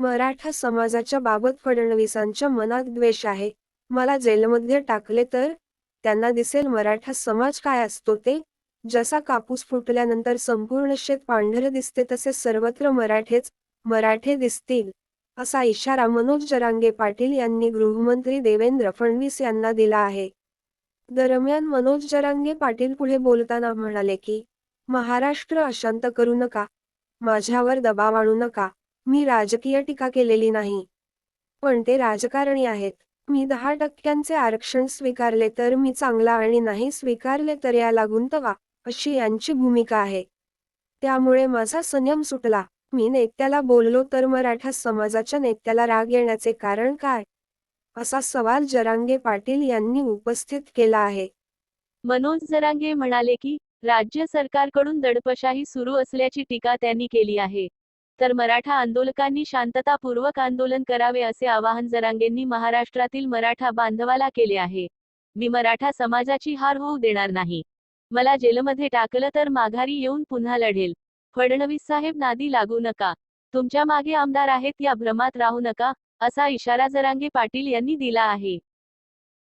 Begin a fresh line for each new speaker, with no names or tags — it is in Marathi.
मराठा समाजाच्या बाबत फडणवीसांच्या मनात द्वेष आहे. मला जेलमध्ये टाकले तर? त्यांना दिसेल मराठा समाज काय असतो ते? जसा कापूस फुटल्यानंतर संपूर्ण शेत पांढरं दिसते तसे सर्वत्र मराठेच मराठे दिसतील असा इशारा मनोज जरांगे पाटील यांनी गृहमंत्री देवेंद्र फडणवीस यांना दिला आहे. दरम्यान मनोज जरांगे पाटील पुढे बोलताना म्हणाले की महाराष्ट्र अशांत करू नका. माझ्यावर दबाव आणू नका. मी राजकीय टीका केलेली नाही. पण ते राजकारणी आहेत. मी दहा टक्क्यांचे आरक्षण स्वीकारले तर मी चांगला आणि नाही स्वीकारले तर याला गुंतवा अशी यांची भूमिका आहे. त्यामुळे माझा संयम सुटला. मी नेत्याला बोललो तर मराठा समाजाच्या नेत्याला राग येण्याचे कारण काय? असा सवाल जरांगे पाटील यांनी उपस्थित केला आहे.
मनोज जरांगे म्हणाले की राज्य सरकारकडून दडपशाही सुरू असल्याची टीका त्यांनी केली आहे. तर मराठा आंदोलकांनी शांततापूर्वक आंदोलन करावे असे आवाहन जरांगेंनी महाराष्ट्रातील मराठा बांधवाला केले आहे. मी मराठा समाजाची हार होऊ देणार नाही. मला जेलमध्ये टाकलं तर माघारी येऊन पुन्हा लढेल. फडणवीस साहेब नादी लागू नका. तुमच्या मागे आमदार आहेत या भ्रमात राहू नका असा इशारा जरांगे पाटील यांनी दिला आहे.